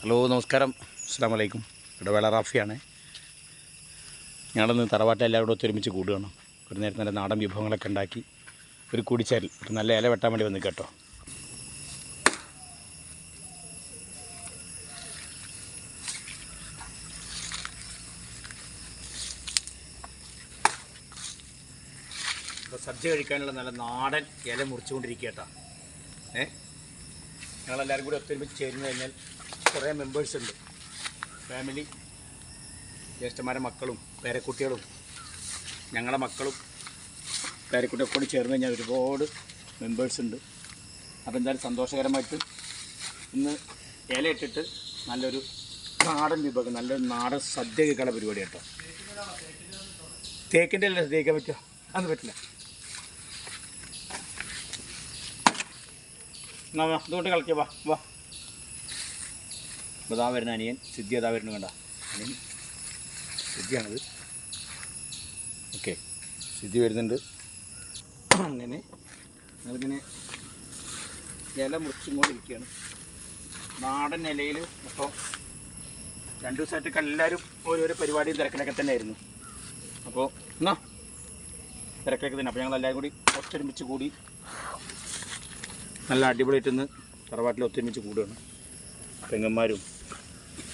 Hello നമസ്കാരം. അസ്സാം വലൈക്കും ഇവിടെ വേള റാഫിയാണ്. ഞങ്ങളിന്ന് തറവാട്ട് എല്ലാവരും ഒത്തൊരുമിച്ച് കൂടുകയാണ്. ഒരു നേരത്തെ നല്ല നാടൻ വിഭവങ്ങളൊക്കെ ഉണ്ടാക്കി ഒരു കൂടിച്ചേരൽ ഒരു നല്ല ഇല വെട്ടാൻ വേണ്ടി വന്നു കേട്ടോ. സദ്യ കഴിക്കാനുള്ള നല്ല നാടൻ ഇല മുറിച്ചുകൊണ്ടിരിക്കുക കേട്ടോ ഏ? ഞങ്ങളെല്ലാവരും കൂടി ഒത്തൊരുമിച്ച് ചേർന്ന് കഴിഞ്ഞാൽ കുറേ മെമ്പേഴ്സ് ഉണ്ട്. ഫാമിലി ജ്യേഷ്ഠന്മാരെ മക്കളും പേരക്കുട്ടികളും ഞങ്ങളുടെ മക്കളും പേരക്കുട്ടിയൊക്കെ കൂടി ചേർന്ന് കഴിഞ്ഞാൽ ഒരുപാട് മെമ്പേഴ്സ് ഉണ്ട്. അപ്പോൾ എന്തായാലും സന്തോഷകരമായിട്ട് ഇന്ന് ഇല ഇട്ടിട്ട് നല്ലൊരു നാടൻ വിഭവം നല്ലൊരു നാടൻ സദ്യ കേൾക്കാനുള്ള പരിപാടി കേട്ടോ തേക്കിന്റെ അല്ലേ തേക്കാൻ പറ്റുമോ അത് പറ്റില്ല. എന്നാ ഇതുകൊണ്ട് കളിക്കുക വാ വാ. ഇതാ വരുന്ന അനിയൻ സിദ്ധി അതാ വരുന്നു കണ്ട? അനിയൻ സിദ്ധിയാണത്. ഓക്കെ സിദ്ധി വരുന്നുണ്ട്. അങ്ങനെ അതിങ്ങനെ ഇല മുറിച്ചും കൊണ്ടിരിക്കുകയാണ് നാടൻ ഇലയിൽ അപ്പോൾ രണ്ട് ദിവസമായിട്ടൊക്കെ എല്ലാവരും ഓരോരോ പരിപാടിയും തിരക്കിലൊക്കെ തന്നെ ആയിരുന്നു അപ്പോൾ എന്നാ തിരക്കിലൊക്കെ തന്നെ. അപ്പോൾ ഞങ്ങൾ എല്ലാവരും കൂടി ഒറ്റൊരുമിച്ച് കൂടി നല്ല അടിപൊളിയായിട്ടൊന്ന് തറവാട്ടിൽ ഒത്തൊരുമിച്ച് കൂടുകയാണ് പെങ്ങന്മാരും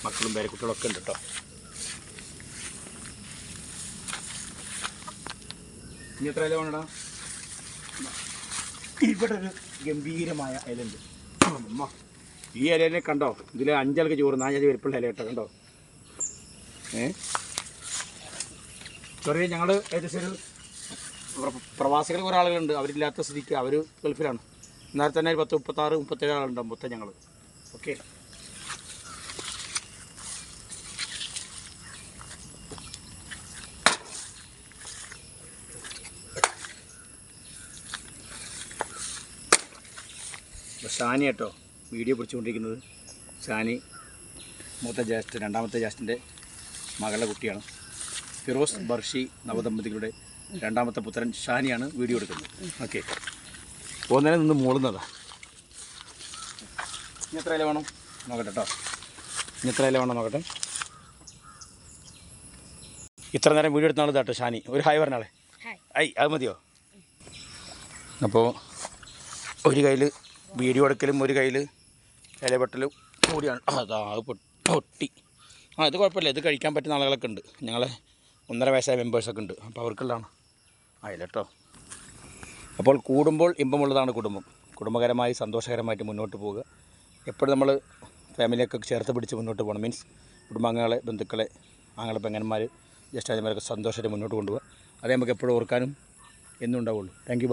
മക്കളും പേരക്കുട്ടികളൊക്കെ ഉണ്ട് കേട്ടോ. ഇനി എത്ര ഇല വേണടാ? ഇവിടെ ഒരു ഗംഭീരമായ ഇലയുണ്ട്. അമ്മ ഈ ഇലനെ കണ്ടോ? ഇതിൽ അഞ്ചാൾക്ക് ചോറ് നാല് വലിപ്പുള്ള ഇല കേട്ടോ കണ്ടോ? ഏ? ചെറിയ ഞങ്ങൾ ഏകദേശം ഒരു പ്രവാസികൾ കുറേ ആളുകളുണ്ട് അവരില്ലാത്ത സ്ഥിതിക്ക് അവർ ഗൾഫിലാണ്. എന്നാൽ തന്നെ ഒരു പത്ത് മുപ്പത്താറ് മുപ്പത്തേഴ് ആളുണ്ടാവും മൊത്തം ഞങ്ങൾ ഓക്കെ? ഷാനി കേട്ടോ വീഡിയോ പിടിച്ചുകൊണ്ടിരിക്കുന്നത്. ഷാനി മൂത്ത ജ്യേഷ്ഠൻ രണ്ടാമത്തെ ജ്യേഷ്ഠന്റെ മകളുടെ കുട്ടിയാണ്. ഫിറോസ് ബർഷി നവദമ്പതികളുടെ രണ്ടാമത്തെ പുത്രൻ ഷാനിയാണ് വീഡിയോ എടുക്കുന്നത്. ഓക്കെ? പോകുന്നതിനെ നിന്ന് മൂളുന്നതാ. ഇനി എത്ര ഇല വേണം? നോക്കട്ടെ കേട്ടോ ഇനി എത്ര ഇല വേണം നോക്കട്ടെ? ഇത്ര നേരം വീഡിയോ എടുത്ത ആൾ കേട്ടോ ഷാനി. ഒരു ഹായ് പറഞ്ഞാളെ. ഐ അത് മതിയോ? അപ്പോൾ ഒരു കയ്യിൽ വീഡിയോ എടുക്കലും ഒരു കയ്യിൽ ഇലപെട്ടലും കൂടിയാണ്. അതാ പൊട്ടി. ആ ഇത് കുഴപ്പമില്ല. ഇത് കഴിക്കാൻ പറ്റുന്ന ആളുകളൊക്കെ ഉണ്ട്. ഞങ്ങളെ ഒന്നര വയസ്സായ മെമ്പേഴ്സൊക്കെ ഉണ്ട്. അപ്പോൾ അവർക്കുള്ളതാണ് ആയില്ല കേട്ടോ അപ്പോൾ കൂടുമ്പോൾ ഇമ്പമുള്ളതാണ് കുടുംബം. കുടുംബകരമായി സന്തോഷകരമായിട്ട് മുന്നോട്ട് പോവുക. എപ്പോഴും നമ്മൾ ഫാമിലിയൊക്കെ ചേർത്ത് പിടിച്ച് മുന്നോട്ട് പോകണം. മീൻസ് കുടുംബാംഗങ്ങളെ ബന്ധുക്കളെ ആങ്ങളെ പെങ്ങന്മാർ ജ്യേഷ്ഠാജന്മാരൊക്കെ സന്തോഷമായിട്ട് മുന്നോട്ട് കൊണ്ടുപോകുക അതേ നമുക്ക് എപ്പോഴും ഓർക്കാനും എന്നും ഉണ്ടാവുള്ളൂ താങ്ക് യു